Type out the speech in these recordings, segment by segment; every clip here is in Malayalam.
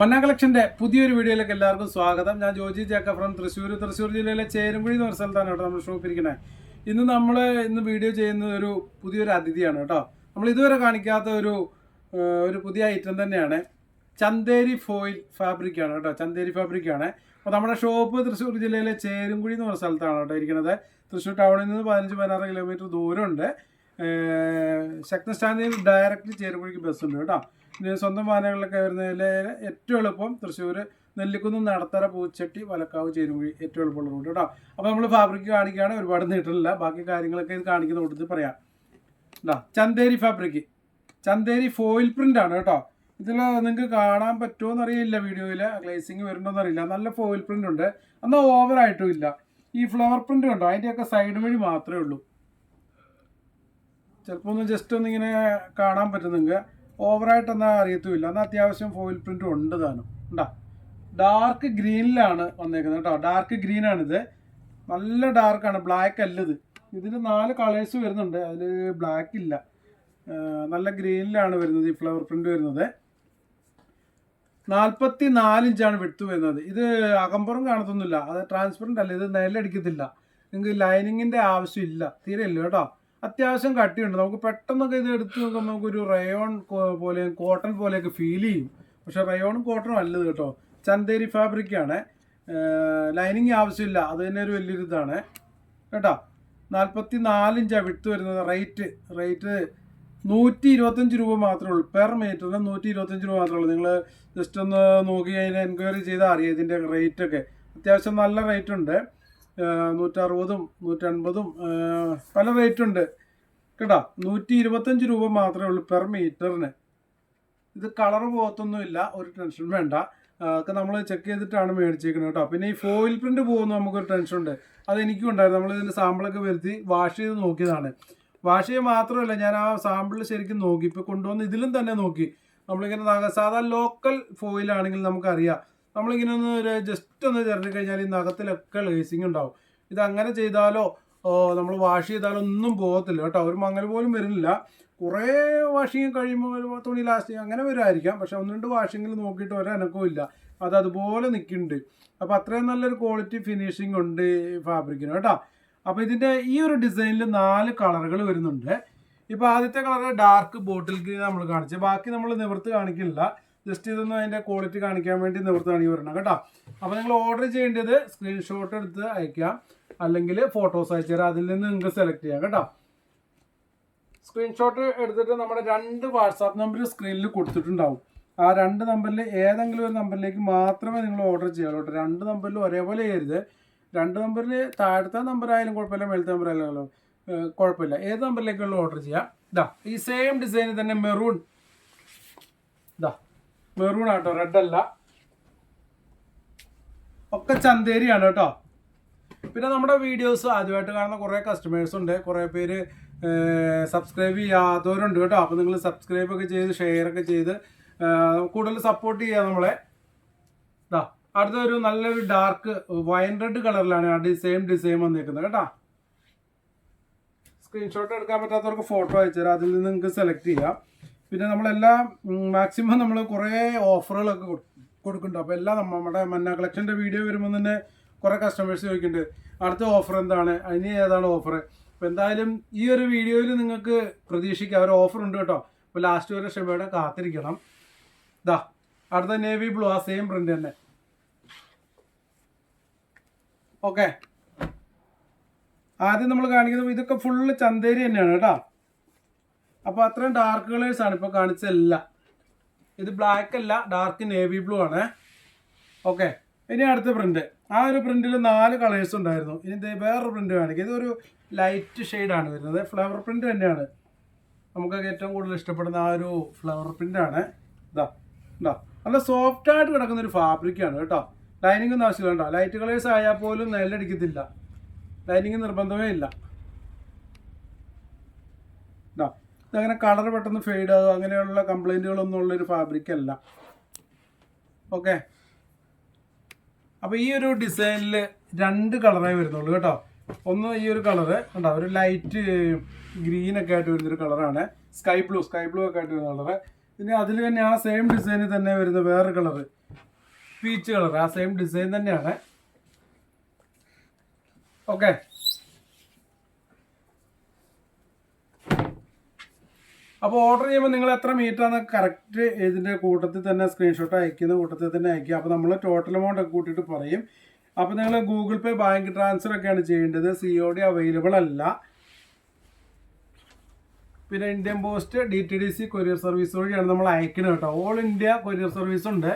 പന്ന കളക്ഷന്റെ പുതിയൊരു വീഡിയോയിലേക്ക് എല്ലാവർക്കും സ്വാഗതം. ഞാൻ ജോജി ജാക്ക ഫ്രം തൃശ്ശൂർ. തൃശ്ശൂർ ജില്ലയിലെ ചേരുംകുഴി എന്ന് പറഞ്ഞ സ്ഥലത്താണ് കേട്ടോ നമ്മൾ ഷോപ്പ് ഇരിക്കുന്നത് ഇന്ന് നമ്മൾ ഇന്ന് വീഡിയോ ചെയ്യുന്ന ഒരു പുതിയൊരു അതിഥിയാണ് കേട്ടോ. നമ്മൾ ഇതുവരെ കാണിക്കാത്ത ഒരു ഒരു പുതിയ ഐറ്റം തന്നെയാണ്. ചന്തേരി ഫോയിൽ ഫാബ്രിക്കാണ് കേട്ടോ. ചന്തേരി ഫാബ്രിക്കാണ് അപ്പോൾ നമ്മുടെ ഷോപ്പ് തൃശ്ശൂർ ജില്ലയിലെ ചേരുംകുഴി എന്ന് പറഞ്ഞ സ്ഥലത്താണ് കേട്ടോ ഇരിക്കുന്നത്. തൃശ്ശൂർ ടൗണിൽ നിന്ന് പതിനഞ്ച് പതിനാറ് കിലോമീറ്റർ ദൂരമുണ്ട്. ശക്തി സ്റ്റാൻഡിൽ ഡയറക്റ്റ് ചേരുംകുഴിക്ക് ബസ്സുണ്ട് കേട്ടോ. ഇനി സ്വന്തം വാഹനങ്ങളിലൊക്കെ വരുന്നതിൽ ഏറ്റവും എളുപ്പം തൃശ്ശൂർ നെല്ലിക്കുന്ന് നടത്തറ പൂച്ചട്ടി വലക്കാവ് ചേരുംകുഴി ഏറ്റവും എളുപ്പമുള്ള റൂട്ട് കേട്ടോ. അപ്പോൾ നമ്മൾ ഫാബ്രിക് കാണിക്കുകയാണ് ഒരുപാട് നീട്ടില്ല ബാക്കി കാര്യങ്ങളൊക്കെ ഇത് കാണിക്കുന്ന കൂട്ടത്തിൽ പറയാം. കേട്ടോ Chanderi fabric Chanderi foil print ആണ് കേട്ടോ. ഇതിൽ നിങ്ങൾക്ക് കാണാൻ പറ്റുമോ എന്നറിയില്ല വീഡിയോയിൽ ഗ്ലേസിങ് വരുന്നുണ്ടോ അറിയില്ല. നല്ല ഫോയിൽ പ്രിന്റ് ഉണ്ട്. എന്നാൽ ഓവർ ആയിട്ടും ഇല്ല. ഈ ഫ്ലവർ പ്രിന്റ് കണ്ടോ? അതിന്റെയൊക്കെ സൈഡ് വഴി മാത്രമേ ഉള്ളൂ. ചിലപ്പോൾ ഒന്ന് ജസ്റ്റ് ഒന്ന് ഇങ്ങനെ കാണാൻ പറ്റുന്നെങ്കിൽ ഓവറായിട്ടൊന്നും അറിയത്തുമില്ല. എന്നാൽ അത്യാവശ്യം ഫോയിൽ പ്രിന്റ് ഉണ്ട് താനും. ഉണ്ടാ ഡാർക്ക് ഗ്രീനിലാണ് വന്നേക്കുന്നത് കേട്ടോ. ഡാർക്ക് ഗ്രീൻ ആണിത്. നല്ല ഡാർക്കാണ് ബ്ലാക്ക് അല്ലത് ഇതിന് നാല് കളേഴ്സ് വരുന്നുണ്ട്. അതിൽ ബ്ലാക്ക് ഇല്ല. നല്ല ഗ്രീനിലാണ് വരുന്നത് ഈ ഫ്ലവർ പ്രിന്റ് വരുന്നത്. നാൽപ്പത്തി നാല് ഇഞ്ചാണ് വെട്ട് വരുന്നത്. ഇത് അകമ്പുറം കാണത്തൊന്നുമില്ല. അത് ട്രാൻസ്പെറന്റ് അല്ല. ഇത് നിലടിക്കത്തില്ല നിങ്ങൾക്ക് ലൈനിങ്ങിന്റെ ആവശ്യമില്ല. തീരെ ഇല്ല കേട്ടോ. അത്യാവശ്യം കട്ടിയുണ്ട്. നമുക്ക് പെട്ടെന്നൊക്കെ ഇത് എടുത്ത് നോക്കുമ്പോൾ നമുക്കൊരു റയോൺ പോലെ കോട്ടൺ പോലെയൊക്കെ ഫീൽ ചെയ്യും. പക്ഷെ റയോണും കോട്ടണും അല്ലത് കേട്ടോ. ചന്തേരി ഫാബ്രിക് ആണ്. ലൈനിങ് ആവശ്യമില്ല. അത് തന്നെ ഒരു വലിയൊരു ഇതാണ്. കേട്ടോ? നാൽപ്പത്തി നാലിഞ്ചാണ് വിട്ട് വരുന്നത്. റേറ്റ് റേറ്റ് നൂറ്റി ഇരുപത്തഞ്ച് രൂപ മാത്രമേ ഉള്ളൂ. പെർ മീറ്ററിന് നൂറ്റി ഇരുപത്തഞ്ച് രൂപ മാത്രമേ ഉള്ളൂ. നിങ്ങൾ ജസ്റ്റ് ഒന്ന് നോക്കി അതിന് എൻക്വയറി ചെയ്താൽ അറിയാം ഇതിന്റെ റേറ്റൊക്കെ അത്യാവശ്യം നല്ല റേറ്റ് ഉണ്ട്. നൂറ്ററുപതും നൂറ്റൻപതും പല റേറ്റ് ഉണ്ട്. കേട്ടോ നൂറ്റി ഇരുപത്തഞ്ച് രൂപ മാത്രമേ ഉള്ളൂ പെർ മീറ്ററിന് ഇത് കളർ പോകത്തൊന്നുമില്ല ഒരു ടെൻഷൻ വേണ്ട. അതൊക്കെ നമ്മൾ ചെക്ക് ചെയ്തിട്ടാണ് മേടിച്ചേക്കുന്നത് കേട്ടോ. പിന്നെ ഈ ഫോയിൽ പ്രിന്റ് പോകുന്നു നമുക്കൊരു ടെൻഷൻ ഉണ്ട്. അത് എനിക്കും ഉണ്ടായിരുന്നു. നമ്മൾ ഇതിന്റെ സാമ്പിളൊക്കെ വരുത്തി വാഷ് ചെയ്ത് നോക്കിയതാണ്. വാഷ് ചെയ്യുക മാത്രമല്ല ഞാൻ ആ സാമ്പിൾ ശരിക്കും നോക്കി. ഇപ്പോൾ കൊണ്ടുവന്ന് ഇതിലും തന്നെ നോക്കി. നമ്മളിങ്ങനെ സാധാരണ സാധാ ലോക്കൽ ഫോയിലാണെങ്കിൽ നമുക്കറിയാം. നമ്മളിങ്ങനെ ഒന്ന് ജസ്റ്റ് ഒന്ന് ചിരണ്ടി കഴിഞ്ഞാൽ ഈ നഖത്തിലൊക്കെ ലേസിങ് ഉണ്ടാവും. ഇത് അങ്ങനെ ചെയ്താലോ നമ്മൾ വാഷ് ചെയ്താലോ ഒന്നും പോകത്തില്ല കേട്ടോ. ഒരു മങ്ങൽ പോലും വരുന്നില്ല. കുറേ വാഷിങ് കഴിയുമ്പോൾ തുണി ലാസ്റ്റ് അങ്ങനെ വരുമായിരിക്കാം. പക്ഷെ ഒന്ന് രണ്ട് വാഷിങ്ങിൽ നോക്കിയിട്ട് ഒരനക്കവും ഇല്ല. അത് അതുപോലെ നിൽക്കുന്നുണ്ട് അപ്പോൾ അത്രയും നല്ലൊരു ക്വാളിറ്റി ഫിനിഷിംഗ് ഉണ്ട് ഫാബ്രിക്കിന് കേട്ടോ. അപ്പോൾ ഇതിന്റെ ഈ ഒരു ഡിസൈനിൽ നാല് കളറുകൾ വരുന്നുണ്ട്. ഇപ്പോൾ ആദ്യത്തെ കളർ ഡാർക്ക് ബോട്ടിൽ ഗ്രീൻ നമ്മൾ കാണിച്ചു ബാക്കി നമ്മൾ നിവർത്ത് കാണിക്കില്ല ജസ്റ്റ് ഇതൊന്നും അതിന്റെ ക്വാളിറ്റി കാണിക്കാൻ വേണ്ടി നിവർത്താണ് ഈ വരണം കേട്ടോ? അപ്പോൾ നിങ്ങൾ ഓർഡർ ചെയ്യേണ്ടത് സ്ക്രീൻഷോട്ട് എടുത്ത് അയക്കാം അല്ലെങ്കിൽ ഫോട്ടോസ് അയച്ചു തരാം. അതിൽ നിന്ന് നിങ്ങൾക്ക് സെലക്ട് ചെയ്യാം കേട്ടോ? സ്ക്രീൻഷോട്ട് എടുത്തിട്ട് നമ്മുടെ രണ്ട് വാട്സാപ്പ് നമ്പർ സ്ക്രീനിൽ കൊടുത്തിട്ടുണ്ടാവും. ആ രണ്ട് നമ്പറിൽ ഏതെങ്കിലും ഒരു നമ്പറിലേക്ക് മാത്രമേ നിങ്ങൾ ഓർഡർ ചെയ്യാവൂ കേട്ടോ? രണ്ട് നമ്പറിൽ ഒരേപോലെ ചെയ്യരുത്. രണ്ട് നമ്പറിൽ താഴത്തെ നമ്പർ ആയാലും കുഴപ്പമില്ല മേലത്തെ നമ്പർ ആയാലും കുഴപ്പമില്ല. ഏത് നമ്പറിലേക്കുള്ള ഓർഡർ ചെയ്യാം? ഇതാ ഈ സെയിം ഡിസൈനിൽ തന്നെ മെറൂൺ ഇതാ മെറൂൺ ആട്ടോ റെഡ് അല്ല ഒക്കെ ചന്തേരിയാണ് കേട്ടോ. പിന്നെ നമ്മുടെ വീഡിയോസ് ആദ്യമായിട്ട് കാണുന്ന കുറേ കസ്റ്റമേഴ്സ് ഉണ്ട്. കുറേ പേര് സബ്സ്ക്രൈബ് ചെയ്യാത്തവരുണ്ട് കേട്ടോ. അപ്പോൾ നിങ്ങൾ സബ്സ്ക്രൈബ് ഒക്കെ ചെയ്ത് ഷെയർ ഒക്കെ ചെയ്ത് കൂടുതൽ സപ്പോർട്ട് ചെയ്യുക നമ്മളെ. ഇതാ അടുത്തൊരു നല്ലൊരു ഡാർക്ക് വൈൻ റെഡ് കളറിലാണ് ആ ഡിസൈൻ ഡിസൈൻ വന്നിരിക്കുന്നത് കേട്ടോ. സ്ക്രീൻഷോട്ട് എടുക്കാൻ പറ്റാത്തവർക്ക് ഫോട്ടോ അയച്ചുതരാം. അതിൽ നിന്ന് നിങ്ങൾക്ക് സെലക്ട് ചെയ്യാം. പിന്നെ നമ്മളെല്ലാം മാക്സിമം നമ്മൾ കുറേ ഓഫറുകളൊക്കെ കൊടു- കൊടുക്കുന്നുണ്ട്. അപ്പോൾ എല്ലാം നമ്മുടെ മന്ന കളക്ഷന്റെ വീഡിയോ വരുമ്പോൾ തന്നെ കുറേ കസ്റ്റമേഴ്സ് ചോദിക്കുന്നുണ്ട് അടുത്ത ഓഫർ എന്താണ്? അതിന് ഏതാണ് ഓഫർ അപ്പോൾ എന്തായാലും ഈ ഒരു വീഡിയോയിൽ നിങ്ങൾക്ക് പ്രതീക്ഷിക്കാം. ഒരു ഓഫർ ഉണ്ട് കേട്ടോ. അപ്പോൾ ലാസ്റ്റ് വരെ ക്ഷമയോടെ കാത്തിരിക്കണം. ഇതാ അടുത്ത നേവി ബ്ലൂ ആ സെയിം പ്രിന്റ് തന്നെ. ഓക്കെ ആദ്യം നമ്മൾ കാണിക്കുന്നത് ഇതൊക്കെ ഫുള്ള് ചന്തേരി തന്നെയാണ് കേട്ടോ. അപ്പോൾ അത്രയും ഡാർക്ക് കളേഴ്സ് ആണ് ഇപ്പോൾ കാണിച്ചതല്ല. ഇത് ബ്ലാക്ക് അല്ല ഡാർക്ക് നേവി ബ്ലൂ ആണ്. ഓക്കെ ഇനി അടുത്ത പ്രിന്റ് ആ ഒരു പ്രിന്റിൽ നാല് കളേഴ്സ് ഉണ്ടായിരുന്നു. ഇനി വേറൊരു പ്രിന്റ് കാണിക്കുക ഇതൊരു ലൈറ്റ് ഷെയ്ഡാണ് വരുന്നത്. ഫ്ലവർ പ്രിന്റ് തന്നെയാണ്. നമുക്കൊക്കെ ഏറ്റവും കൂടുതൽ ഇഷ്ടപ്പെടുന്ന ആ ഒരു ഫ്ലവർ പ്രിന്റ് ആണ്. ഇതാ ഇതാ നല്ല സോഫ്റ്റ് ആയിട്ട് കിടക്കുന്ന ഒരു ഫാബ്രിക്കാണ് കേട്ടോ. ലൈനിങ് ഒന്നും ആവശ്യമില്ല കേട്ടോ. ലൈറ്റ് കളേഴ്സ് ആയാൽ പോലും നെല്ലടിക്കത്തില്ല. ലൈനിങ് നിർബന്ധമേ ഇല്ല. ഇതങ്ങനെ കളർ പെട്ടെന്ന് ഫെയ്ഡ് ആകുക അങ്ങനെയുള്ള കംപ്ലൈന്റുകളൊന്നും ഉള്ളൊരു ഫാബ്രിക് അല്ല. ഓക്കെ അപ്പോൾ ഈ ഒരു ഡിസൈനിൽ രണ്ട് കളറേ വരുന്നുള്ളൂ കേട്ടോ. ഒന്ന് ഈ ഒരു കളറ് കണ്ടോ? ഒരു ലൈറ്റ് ഗ്രീൻ ഒക്കെ ആയിട്ട് വരുന്നൊരു കളറാണ് സ്കൈ ബ്ലൂ സ്കൈ ബ്ലൂ ഒക്കെ ആയിട്ട് വരുന്ന കളറ് പിന്നെ അതിൽ തന്നെ ആ സെയിം ഡിസൈനിൽ തന്നെ വരുന്ന വേറെ കളർ പീച്ച് കളർ ആ സെയിം ഡിസൈൻ തന്നെയാണ്. ഓക്കെ അപ്പോൾ ഓർഡർ ചെയ്യുമ്പോൾ നിങ്ങൾ എത്ര മീറ്റർ ആണ് കറക്റ്റ് ഇതിന്റെ കൂട്ടത്തിൽ തന്നെ സ്ക്രീൻഷോട്ട് അയക്കുന്ന കൂട്ടത്തിൽ തന്നെ അയക്കുക. അപ്പോൾ നമ്മൾ ടോട്ടൽ എമൗണ്ട് കൂട്ടിയിട്ട് പറയും. അപ്പോൾ നിങ്ങൾ ഗൂഗിൾ പേ ബാങ്ക് ട്രാൻസ്ഫർ ഒക്കെയാണ് ചെയ്യേണ്ടത്. സി ഒ ഡി അവൈലബിൾ അല്ല. പിന്നെ Indian post D T D C courier service വഴിയാണ് നമ്മൾ അയക്കുന്നത് കേട്ടോ. ഓൾ ഇന്ത്യ കൊറിയർ സർവീസ് ഉണ്ട്.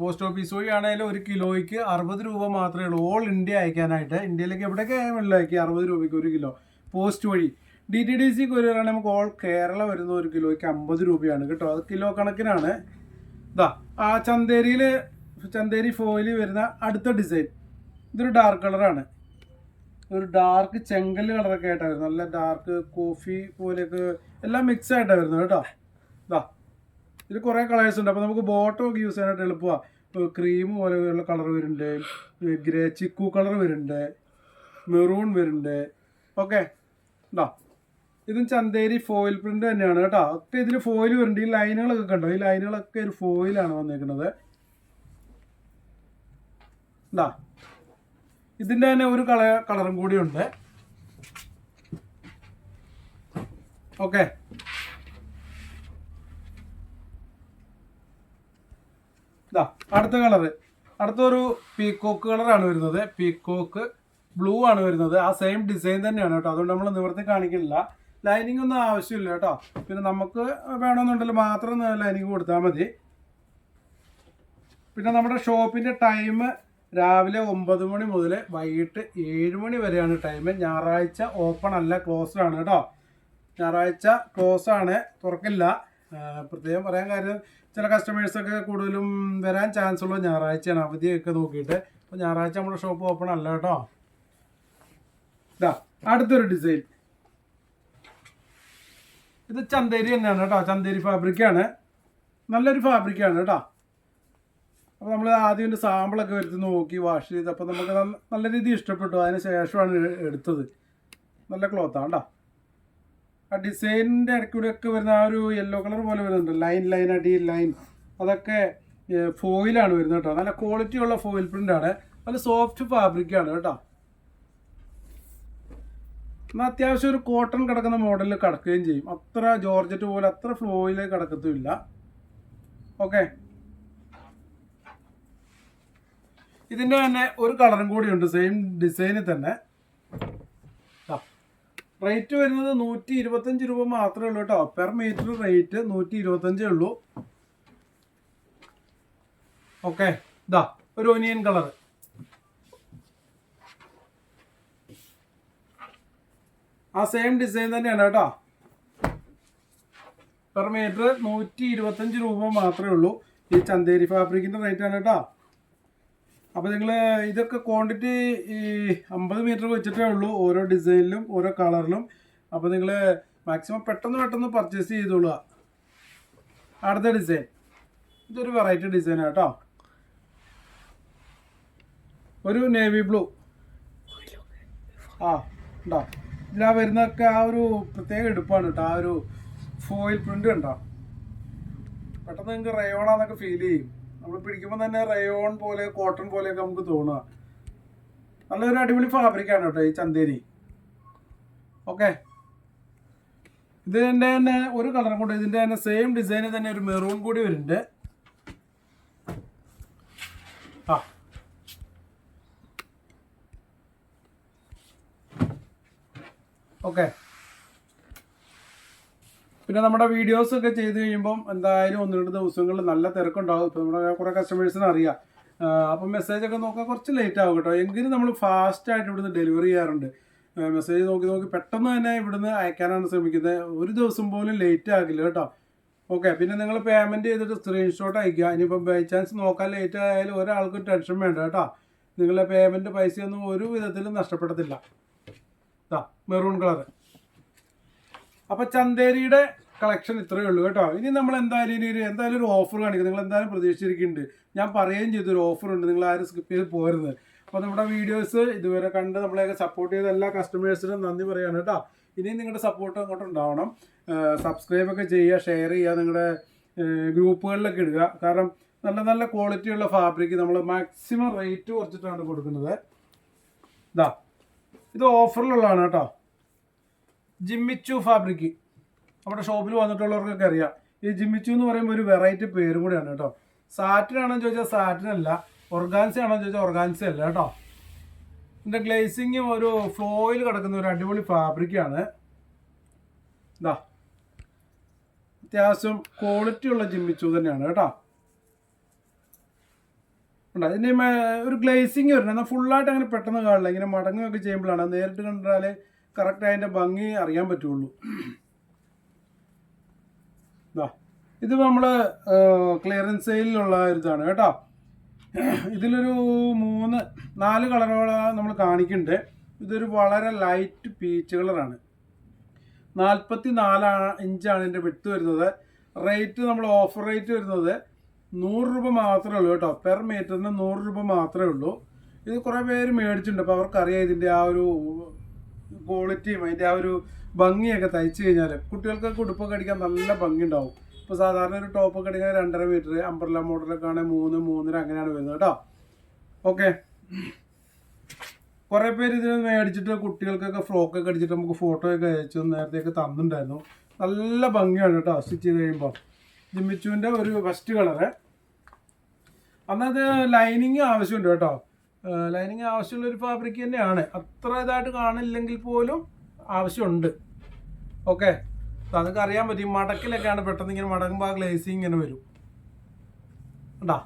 പോസ്റ്റ് ഓഫീസ് വഴിയാണെങ്കിലും ഒരു കിലോയ്ക്ക് അറുപത് രൂപ മാത്രമേ ഉള്ളൂ. ഓൾ ഇന്ത്യ അയക്കാനായിട്ട്. ഇന്ത്യയിലേക്ക് എവിടെയൊക്കെ ആയാലും അയക്കുക. അറുപത് രൂപയ്ക്ക് ഒരു കിലോ. പോസ്റ്റ് വഴി. ഡി ടി ഡി സി ആണെങ്കിൽ നമുക്ക് ഓൾ കേരള വരുന്ന ഒരു കിലോയ്ക്ക് അമ്പത് രൂപയാണ് കേട്ടോ. അത് കിലോ കണക്കിനാണ്. ഇതാ ആ ചന്തേരിയിൽ ചന്തേരി ഫോയിൽ വരുന്ന അടുത്ത ഡിസൈൻ ഇതൊരു ഡാർക്ക് കളറാണ് ഒരു ഡാർക്ക് ചെങ്കൽ കളറൊക്കെ ആയിട്ടാണ് വരുന്നത് നല്ല ഡാർക്ക് കോഫി പോലെയൊക്കെ എല്ലാം മിക്സ് ആയിട്ടാണ് വരുന്നത് കേട്ടോ. ഇതാ ഇതിൽ കുറേ കളേഴ്സ് ഉണ്ട്. അപ്പോൾ നമുക്ക് ബോട്ടം ഒക്കെ യൂസ് ചെയ്യാനായിട്ട് എളുപ്പമാണ് ക്രീം പോലെയുള്ള കളർ വരുന്നുണ്ട്. ഗ്രേ ചിക്കു കളർ വരുന്നുണ്ട്. മെറൂൺ വരുന്നുണ്ട്. ഓക്കെ ഉണ്ടോ ഇതും ചന്തേരി ഫോയിൽ പ്രിന്റ് തന്നെയാണ് കേട്ടോ. ഒക്കെ ഇതിൽ ഫോയിൽ വരുന്നുണ്ട്. ഈ ലൈനുകളൊക്കെ കണ്ടോ? ഈ ലൈനുകളൊക്കെ ഒരു ഫോയിലാണ് വന്നേക്കുന്നത് ഉണ്ടാ ഇതിന്റെ തന്നെ ഒരു കള കളറും കൂടി ഉണ്ട്. ഓക്കെ. അടുത്ത കളറ്. അടുത്തൊരു പീക്കോക്ക് കളറാണ് വരുന്നത്. പീക്കോക്ക് ബ്ലൂ ആണ് വരുന്നത്. ആ സെയിം ഡിസൈൻ തന്നെയാണ് കേട്ടോ. അതുകൊണ്ട് നമ്മൾ നിവർത്തി കാണിക്കില്ല ലൈനിങ് ഒന്നും ആവശ്യമില്ല കേട്ടോ. പിന്നെ നമുക്ക് വേണമെന്നുണ്ടെങ്കിൽ മാത്രം ലൈനിങ് കൊടുത്താൽ മതി. പിന്നെ നമ്മുടെ ഷോപ്പിന്റെ ടൈം രാവിലെ ഒമ്പത് മണി മുതൽ വൈകിട്ട് ഏഴ് മണി വരെയാണ് ടൈം ഞായറാഴ്ച ഓപ്പൺ അല്ല ക്ലോസ്ഡ് ആണ് കേട്ടോ. ഞായറാഴ്ച ക്ലോസ് ആണ് തുറക്കില്ല. പ്രത്യേകം പറയാൻ കാര്യം ചില കസ്റ്റമേഴ്സൊക്കെ കൂടുതലും വരാൻ ചാൻസ് ഉള്ളത് ഞായറാഴ്ചയാണ്. അവധിയൊക്കെ നോക്കിയിട്ട്. അപ്പോൾ ഞായറാഴ്ച നമ്മുടെ ഷോപ്പ് ഓപ്പൺ അല്ല കേട്ടോ. ഇതാ അടുത്തൊരു ഡിസൈൻ ഇത് ചന്തേരി തന്നെയാണ് കേട്ടോ. ചന്തേരി ഫാബ്രിക്കാണ് നല്ലൊരു ഫാബ്രിക്കാണ് കേട്ടോ. അപ്പോൾ നമ്മൾ ആദ്യം ഒരു സാമ്പിളൊക്കെ വരുത്തി നോക്കി വാഷ് ചെയ്ത്. അപ്പോൾ നമുക്ക് നല്ല രീതിയിൽ ഇഷ്ടപ്പെട്ടു. അതിന് ശേഷമാണ് എടുത്തത്. നല്ല ക്ലോത്താണ് കേട്ടോ. ആ ഡിസൈനിന്റെ ഇടയ്ക്കൂടെയൊക്കെ വരുന്ന ആ ഒരു യെല്ലോ കളർ പോലെ വരുന്നുണ്ട്. ലൈൻ ലൈൻ അടി ലൈൻ അതൊക്കെ ഫോയിലാണ് വരുന്നത് കേട്ടോ. നല്ല ക്വാളിറ്റി ഉള്ള ഫോയിൽ പ്രിന്റാണ് നല്ല സോഫ്റ്റ് ഫാബ്രിക്കാണ് കേട്ടോ. എന്നാൽ അത്യാവശ്യം ഒരു കോട്ടൺ കിടക്കുന്ന മോഡലിൽ കിടക്കുകയും ചെയ്യും. അത്ര ജോർജറ്റ് പോലെ അത്ര ഫ്ലോയിൽ കിടക്കത്തുമില്ല. ഓക്കെ. ഇതിന്റെ തന്നെ ഒരു കളറും കൂടിയുണ്ട് സെയിം ഡിസൈനിൽ തന്നെ. റേറ്റ് വരുന്നത് നൂറ്റി ഇരുപത്തഞ്ച് രൂപ മാത്രമേ ഉള്ളൂ കേട്ടോ പെർ മീറ്റർ റേറ്റ് നൂറ്റി ഇരുപത്തഞ്ചേ ഉള്ളൂ. ഓക്കെ. ഇതാ ഒരു ഒനിയൻ കളർ ആ സെയിം ഡിസൈൻ തന്നെയാണ് കേട്ടോ. പെർ മീറ്റർ നൂറ്റി ഇരുപത്തഞ്ച് രൂപ മാത്രമേ ഉള്ളൂ. ഈ ചന്തേരി ഫാബ്രിക്കിന്റെ റേറ്റ് ആണ് കേട്ടോ. അപ്പോൾ നിങ്ങൾ ഇതൊക്കെ ക്വാണ്ടിറ്റി ഈ അമ്പത് മീറ്റർ വെച്ചിട്ടേ ഉള്ളൂ ഓരോ ഡിസൈനിലും ഓരോ കളറിലും അപ്പോൾ നിങ്ങൾ മാക്സിമം പെട്ടെന്ന് പെട്ടെന്ന് പർച്ചേസ് ചെയ്തോളുക. അടുത്ത ഡിസൈൻ ഇതൊരു വെറൈറ്റി ഡിസൈനാണ് കേട്ടോ. ഒരു നേവി ബ്ലൂ ആ ഉണ്ടോ? ഇതിലാ വരുന്നതൊക്കെ ആ ഒരു പ്രത്യേക എടുപ്പാണ് കേട്ടോ ആ ഒരു ഫോയിൽ പ്രിന്റ് കണ്ടോ? പെട്ടെന്ന് നിങ്ങൾക്ക് റയോണാന്നൊക്കെ ഫീൽ ചെയ്യും. നമ്മൾ പിടിക്കുമ്പോൾ തന്നെ റയോൺ പോലെ കോട്ടൺ പോലെയൊക്കെ നമുക്ക് തോന്നുക നല്ലൊരു അടിപൊളി ഫാബ്രിക്കാണ് കേട്ടോ ഈ ചന്തേരി. ഓക്കെ ഇതിന്റെ തന്നെ ഒരു കളറും കൂടെ ഇതിന്റെ തന്നെ സെയിം ഡിസൈനിൽ തന്നെ ഒരു മെറൂൺ കൂടി വരുന്നുണ്ട് ആ ഓക്കെ പിന്നെ നമ്മുടെ വീഡിയോസ് ഒക്കെ ചെയ്ത് കഴിയുമ്പം എന്തായാലും ഒന്ന് രണ്ട് ദിവസങ്ങളിൽ നല്ല തിരക്കുണ്ടാവും. ഇപ്പം നമ്മുടെ കുറേ കസ്റ്റമേഴ്സിന് അറിയാം. അപ്പം മെസ്സേജ് ഒക്കെ നോക്കാൻ കുറച്ച് ലേറ്റ് ആകും കേട്ടോ. എങ്കിലും നമ്മൾ ഫാസ്റ്റ് ആയിട്ട് ഇവിടുന്ന് ഡെലിവറി ചെയ്യാറുണ്ട്. മെസ്സേജ് നോക്കി നോക്കി പെട്ടെന്ന് തന്നെ ഇവിടുന്ന് അയക്കാനാണ് ശ്രമിക്കുന്നത്. ഒരു ദിവസം പോലും ലേറ്റ് ആകില്ല കേട്ടോ. ഓക്കെ പിന്നെ നിങ്ങൾ പേയ്മെന്റ് ചെയ്തിട്ട് സ്ക്രീൻഷോട്ട് അയക്കുക. ഇനിയിപ്പോൾ ബൈ ചാൻസ് നോക്കാൻ ലേറ്റ് ആയാലും ഒരാൾക്കും ടെൻഷൻ വേണ്ട കേട്ടോ. നിങ്ങളെ പേയ്മെന്റ് പൈസയൊന്നും ഒരു വിധത്തിലും നഷ്ടപ്പെടത്തില്ല. ഇതാ മെറൂൺ കളർ അപ്പൊ ചന്തേരിയുടെ കളക്ഷൻ ഇത്രയേ ഉള്ളൂ കേട്ടോ. ഇനി നമ്മൾ എന്തായാലും ഇനി ഒരു എന്തായാലും ഒരു ഓഫർ കാണിക്കും. നിങ്ങൾ എന്തായാലും പ്രതീക്ഷിച്ചിരിക്കുന്നുണ്ട്. ഞാൻ പറയുകയും ചെയ്തു ഒരു ഓഫർ ഉണ്ട്. നിങ്ങൾ ആരും സ്കിപ്പ് ചെയ്ത് പോരുന്നത് അപ്പോൾ നമ്മുടെ വീഡിയോസ് ഇതുവരെ കണ്ട് നമ്മളെയൊക്കെ സപ്പോർട്ട് ചെയ്ത എല്ലാ കസ്റ്റമേഴ്സിനും നന്ദി പറയാണ് കേട്ടോ. ഇനിയും നിങ്ങളുടെ സപ്പോർട്ട് അങ്ങോട്ട് ഉണ്ടാവണം. സബ്സ്ക്രൈബ് ഒക്കെ ചെയ്യുക ഷെയർ ചെയ്യുക നിങ്ങളുടെ ഗ്രൂപ്പുകളിലൊക്കെ ഇടുക. കാരണം നല്ല നല്ല ക്വാളിറ്റിയുള്ള ഫാബ്രിക് നമ്മൾ മാക്സിമം റേറ്റ് കുറച്ചിട്ടാണ് കൊടുക്കുന്നത്. ഇതാ ഇത് ഓഫറിലുള്ളതാണ് കേട്ടോ. ജിമ്മിച്ചു ഫാബ്രിക് നമ്മുടെ ഷോപ്പിൽ വന്നിട്ടുള്ളവർക്കൊക്കെ അറിയാം. ഈ ജിമ്മിച്ചു എന്ന് പറയുമ്പോൾ ഒരു വെറൈറ്റി പേരും കൂടിയാണ് കേട്ടോ. സാറ്റിൻ ആണെന്ന് ചോദിച്ചാൽ സാറ്റിൻ അല്ല. ഒർഗാൻസ ആണെന്ന് ചോദിച്ചാൽ ഒർഗാൻസ അല്ല കേട്ടോ. ഇതിന്റെ ഗ്ലേസിങ്ങും ഒരു ഫ്ലോയിൽ കിടക്കുന്ന ഒരു അടിപൊളി ഫാബ്രിക്കാണ് ഇതാ അത്യാവശ്യം ക്വാളിറ്റി ഉള്ള ജിമ്മിച്ചു തന്നെയാണ് കേട്ടോ. ഉണ്ട്. അതിന്റെ ഒരു ഗ്ലേസിങ് വരുന്നത് എന്നാൽ ഫുള്ളായിട്ട് അങ്ങനെ പെട്ടെന്ന് കാണില്ല. ഇങ്ങനെ മടങ്ങുകയൊക്കെ ചെയ്യുമ്പോഴാണ്. നേരിട്ട് കണ്ടാൽ കറക്റ്റ് അതിന്റെ ഭംഗി അറിയാൻ പറ്റുള്ളൂ. ഇതാ നമ്മൾ ക്ലിയറൻസ് സെയിലുള്ള ഒരു ഇതാണ് കേട്ടോ. ഇതിലൊരു മൂന്ന് നാല് കളറുകളാണ് നമ്മൾ കാണിക്കുന്നുണ്ട്. ഇതൊരു വളരെ ലൈറ്റ് പീച്ച് കളറാണ് നാൽപ്പത്തി നാലാ ഇഞ്ചാണ് ഇതിന്റെ വിട്ട് വരുന്നത്. റേറ്റ് നമ്മൾ ഓഫർ റേറ്റ് വരുന്നത് നൂറ് രൂപ മാത്രമേ ഉള്ളൂ കേട്ടോ. പെർ മീറ്ററിന് നൂറ് രൂപ മാത്രമേ ഉള്ളൂ. ഇത് കുറേ പേര് മേടിച്ചിട്ടുണ്ട്. അപ്പോൾ അവർക്കറിയാം ഇതിന്റെ ആ ഒരു ക്വാളിറ്റിയും അതിന്റെ ആ ഒരു ഭംഗിയൊക്കെ തയ്ച്ചു കഴിഞ്ഞാൽ കുട്ടികൾക്കൊക്കെ ഉടുപ്പൊക്കെ അടിക്കാൻ നല്ല ഭംഗി ഉണ്ടാവും ഇപ്പോൾ സാധാരണ ഒരു ടോപ്പൊക്കെ അടിക്കാൻ രണ്ടര മീറ്റർ അമ്പർല മോഡലൊക്കെ ആണെങ്കിൽ മൂന്ന് മൂന്നര അങ്ങനെയാണ് വരുന്നത് കേട്ടോ. ഓക്കെ കുറേ പേര് ഇതിന് മേടിച്ചിട്ട് കുട്ടികൾക്കൊക്കെ ഫ്രോക്കൊക്കെ അടിച്ചിട്ട് നമുക്ക് ഫോട്ടോയൊക്കെ അയച്ചു നേരത്തെയൊക്കെ തന്നിട്ടുണ്ടായിരുന്നു. നല്ല ഭംഗിയാണ് കേട്ടോ. സ്റ്റിച്ച് ചെയ്ത് കഴിയുമ്പോൾ ജിമ്മിച്ചുവിന്റെ ഒരു ഫസ്റ്റ് കളറ്. അന്നത് ലൈനിങ് ആവശ്യമുണ്ട് കേട്ടോ. ലൈനിങ് ആവശ്യമുള്ള ഒരു ഫാബ്രിക് തന്നെയാണ്. അത്ര ഇതായിട്ട് കാണില്ലെങ്കിൽ പോലും ആവശ്യമുണ്ട്. ഓക്കെ? അതൊക്കെ അറിയാൻ പറ്റും മടക്കിലൊക്കെയാണ് പെട്ടെന്ന് ഇങ്ങനെ മടങ്ങുമ്പോൾ ആ ഗ്ലേസിങ് ഇങ്ങനെ വരും. കണ്ടാ?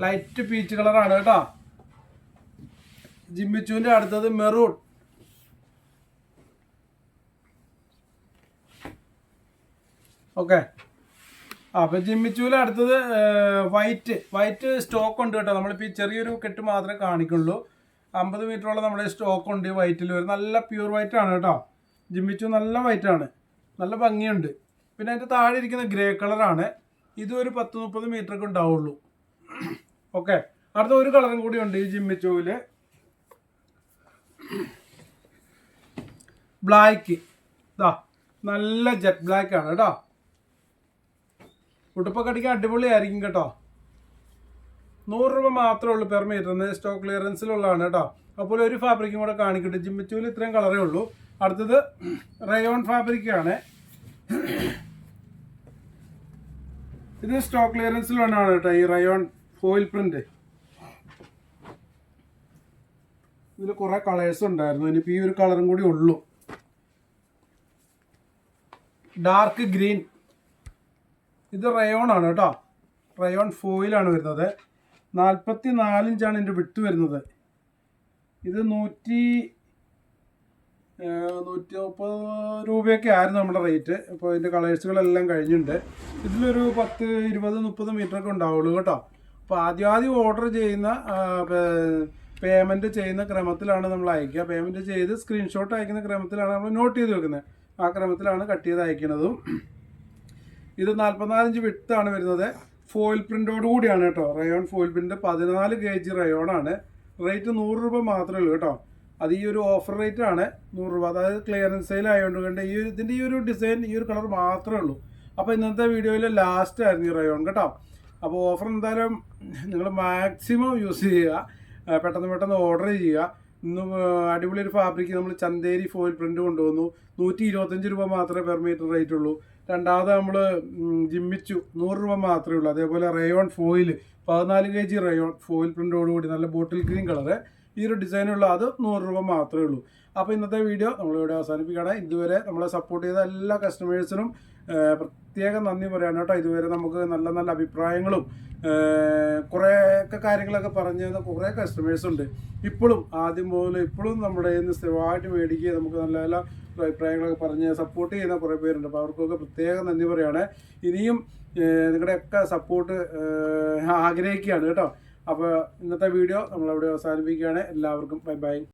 ലൈറ്റ് പീച്ച് കളറാണ് കേട്ടോ. ജിമ്മിച്ചുവിന്റെ അടുത്തത് മെറൂൺ. ഓക്കെ. അപ്പം ജിമ്മിച്ചൂല അടുത്തത് വൈറ്റ്. വൈറ്റ് സ്റ്റോക്ക് ഉണ്ട് കേട്ടോ. നമ്മളിപ്പോൾ ഈ ചെറിയൊരു കെട്ട് മാത്രമേ കാണിക്കുള്ളൂ. അമ്പത് മീറ്ററോളം നമ്മുടെ സ്റ്റോക്ക് ഉണ്ട് വൈറ്റിൽ വരും നല്ല പ്യൂർ വൈറ്റ് ആണ് കേട്ടോ. ജിമ്മിച്ചു നല്ല വൈറ്റ് ആണ്. നല്ല ഭംഗിയുണ്ട്. പിന്നെ അതിന്റെ താഴെ ഇരിക്കുന്ന ഗ്രേ കളറാണ് ഇതും ഒരു പത്ത് മുപ്പത് മീറ്ററൊക്കെ ഉണ്ടാവുള്ളൂ. ഓക്കെ. അടുത്ത ഒരു കളറും കൂടി ഉണ്ട് ഈ ജിമ്മിച്ചൂവിൽ ബ്ലാക്ക്. ഇതാ നല്ല ജെറ്റ് ബ്ലാക്ക് ആണ് കേട്ടോ. ഉടുപ്പൊക്കെ അടിപൊളിയായിരിക്കും കേട്ടോ. നൂറ് രൂപ മാത്രമേ ഉള്ളൂ പെർ മീറ്ററിന് സ്റ്റോക്ക് ക്ലിയറൻസിലുള്ളതാണ് കേട്ടോ. അപ്പോൾ ഒരു ഫാബ്രിക്കും കൂടെ കാണിക്കട്ടെ. ജിമ്മിച്ചൂൽ ഇത്രയും കളറേ ഉള്ളൂ. അടുത്തത് റയോൺ ഫാബ്രിക്കാണ് ഇത് സ്റ്റോക്ക് ക്ലിയറൻസിൽ ക്ലിയറൻസിലുള്ളതാണ് കേട്ടോ ഈ റയോൺ ഫോയിൽ പ്രിന്റ് ഇതിൽ കുറേ കളേഴ്സ് ഉണ്ടായിരുന്നു. ഇനിയിപ്പോൾ ഈ ഒരു കളറും കൂടി ഉള്ളൂ. ഡാർക്ക് ഗ്രീൻ ഇത് റയോൺ ആണ് കേട്ടോ. റയോൺ ഫോയിലാണ് വരുന്നത്. നാൽപ്പത്തി നാലിഞ്ചാണ് ഇതിന്റെ വിട്ട് വരുന്നത്. ഇത് നൂറ്റി നൂറ്റി മുപ്പത് രൂപയൊക്കെ ആയിരുന്നു നമ്മുടെ റേറ്റ് അപ്പോൾ ഇതിന്റെ കളേഴ്സുകളെല്ലാം കഴിഞ്ഞിട്ടുണ്ട്. ഇതിലൊരു പത്ത് ഇരുപത് മുപ്പത് മീറ്ററൊക്കെ ഉണ്ടാവുള്ളൂ കേട്ടോ. അപ്പോൾ ആദ്യം ആദ്യം ഓർഡർ ചെയ്യുന്ന പേയ്മെന്റ് ചെയ്യുന്ന ക്രമത്തിലാണ് നമ്മൾ അയക്കുക. പേയ്മെന്റ് ചെയ്ത് സ്ക്രീൻഷോട്ട് അയക്കുന്ന ക്രമത്തിലാണ് നമ്മൾ നോട്ട് ചെയ്ത് വെക്കുന്നത്. ആ ക്രമത്തിലാണ് കട്ട് ചെയ്ത് അയക്കുന്നതും. ഇത് നാൽപ്പത്തിനാലഞ്ച് വിട്ടാണ് വരുന്നത്. ഫോയിൽ പ്രിന്റോട് കൂടിയാണ് കേട്ടോ. റയോൺ ഫോയിൽ പ്രിന്റ് പതിനാല് കെ ജി ആണ്. റേറ്റ് നൂറ് രൂപ മാത്രമേ ഉള്ളൂ കേട്ടോ. അത് ഈ ഒരു ഓഫർ റേറ്റ് ആണ്. നൂറ് രൂപ. അതായത് ക്ലിയറൻസ് സെയിൽ ആയതുകൊണ്ട് കണ്ട് ഈ ഒരു ഇതിന്റെ ഈ ഒരു ഡിസൈൻ ഈ ഒരു കളർ മാത്രമേ ഉള്ളൂ. അപ്പോൾ ഇന്നത്തെ വീഡിയോയിൽ ലാസ്റ്റ് ആയിരുന്നു ഈ റയോൺ കേട്ടോ. അപ്പോൾ ഓഫർ എന്തായാലും നിങ്ങൾ മാക്സിമം യൂസ് ചെയ്യുക. പെട്ടെന്ന് പെട്ടെന്ന് ഓർഡർ ചെയ്യുക. ഇന്ന് അടിപൊളി ഒരു ഫാബ്രിക് നമ്മൾ ചന്തേരി ഫോയിൽ പ്രിന്റ് കൊണ്ടുവന്നു. നൂറ്റി ഇരുപത്തഞ്ച് രൂപ മാത്രമേ പെർ മീറ്റർ റേറ്റ് ഉള്ളൂ. രണ്ടാമത് നമ്മൾ ജിമ്മിച്ചു. നൂറ് രൂപ മാത്രമേ ഉള്ളൂ. അതേപോലെ റയോൺ ഫോയിൽ പതിനാല് കെ ജി റയോൺ ഫോയിൽ പ്രിന്റോടുകൂടി നല്ല ബോട്ടിൽ ഗ്രീൻ കളറ്. ഈ ഒരു ഡിസൈനുള്ള അത് നൂറ് രൂപ മാത്രമേ ഉള്ളൂ. അപ്പോൾ ഇന്നത്തെ വീഡിയോ നമ്മളിവിടെ അവസാനിപ്പിക്കുകയാണ്. ഇതുവരെ നമ്മളെ സപ്പോർട്ട് ചെയ്ത എല്ലാ കസ്റ്റമേഴ്സിനും പ്രത്യേകം നന്ദി പറയാണ് കേട്ടോ. ഇതുവരെ നമുക്ക് നല്ല നല്ല അഭിപ്രായങ്ങളും കുറേയൊക്കെ കാര്യങ്ങളൊക്കെ പറഞ്ഞു തന്ന കുറേ കസ്റ്റമേഴ്സ് ഉണ്ട്. ഇപ്പോഴും ആദ്യം മുതൽ ഇപ്പോഴും നമ്മുടെ നിന്ന് സ്ഥിരമായിട്ട് മേടിക്കുക നമുക്ക് നല്ല നല്ല അഭിപ്രായങ്ങളൊക്കെ പറഞ്ഞ് സപ്പോർട്ട് ചെയ്യുന്ന കുറേ പേരുണ്ട്. അപ്പോൾ അവർക്കൊക്കെ പ്രത്യേകം നന്ദി പറയുകയാണ് ഇനിയും നിങ്ങളുടെയൊക്കെ സപ്പോർട്ട് ആഗ്രഹിക്കുകയാണ് കേട്ടോ. അപ്പോൾ ഇന്നത്തെ വീഡിയോ നമ്മളവിടെ അവസാനിപ്പിക്കുകയാണ്. എല്ലാവർക്കും ബൈ ബൈ